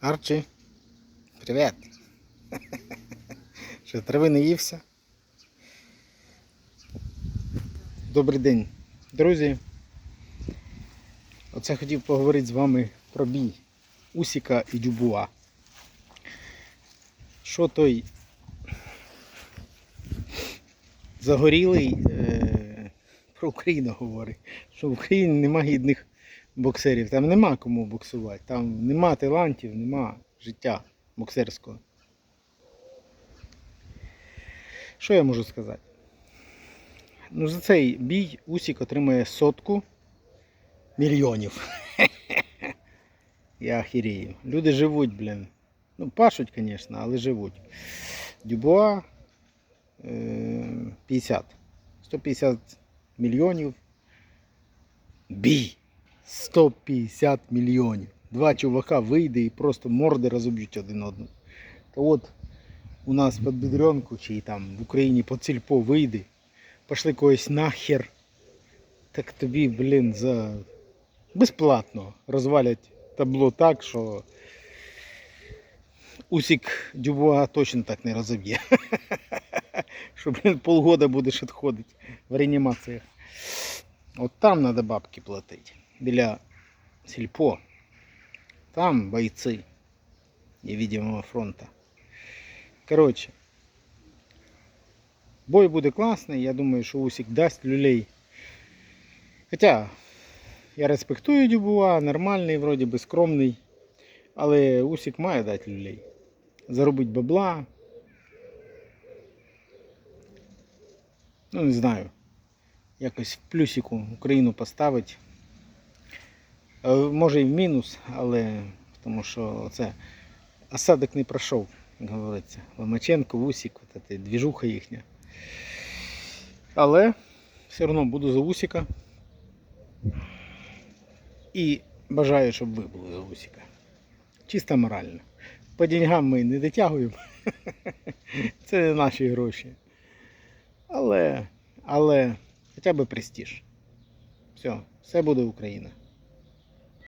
Арчі, привіт. Що, трави не ївся? Добрий день, друзі. Оце хотів поговорити з вами про бій Усіка і Дюбуа. Що той загорілий е, про Україну говорить, що в Україні нема гідних боксерів, там нема кому боксувати, там нема талантів, нема життя боксерського. Що я можу сказати? Ну, за цей бій Усік отримує сотку мільйонів. Я охерію. Люди живуть, блін. Ну, пашуть, звісно, але живуть. Дюбуа е, 50. 150 мільйонів. Бій. 150 мільйонів. Два чувака вийде і просто морди розоб'ють один одного. То от у нас під Бідренку чи там в Україні по цільпо вийде. Пошли когось нахер. Так тобі, блін, за безплатно розвалять табло так, що Усік Дюбуа точно так не розоб'є. Що, блін, полгода будеш відходити в реанімаціях. От там треба бабки платити. Біля сільпо. Там бойці невидимого фронта. Коротше. Бой буде класний, я думаю, що Усік дасть люлей. Хоча я респектую Дюбуа, нормальний, вроді би скромний. Але Усік має дати люлей. Заробить бабла. Ну, не знаю. Якось в плюсику Україну поставить. Е, Може і в мінус, але тому що це осадок не пройшов, як говориться. Ломаченко, Усік, двіжуха їхня. Але все одно буду за Усіка. І бажаю, щоб ви були за Усіка. Чисто морально. По деньгам ми не дотягуємо. Це не наші гроші. Але, але хоча б престиж. Все, все буде Україна.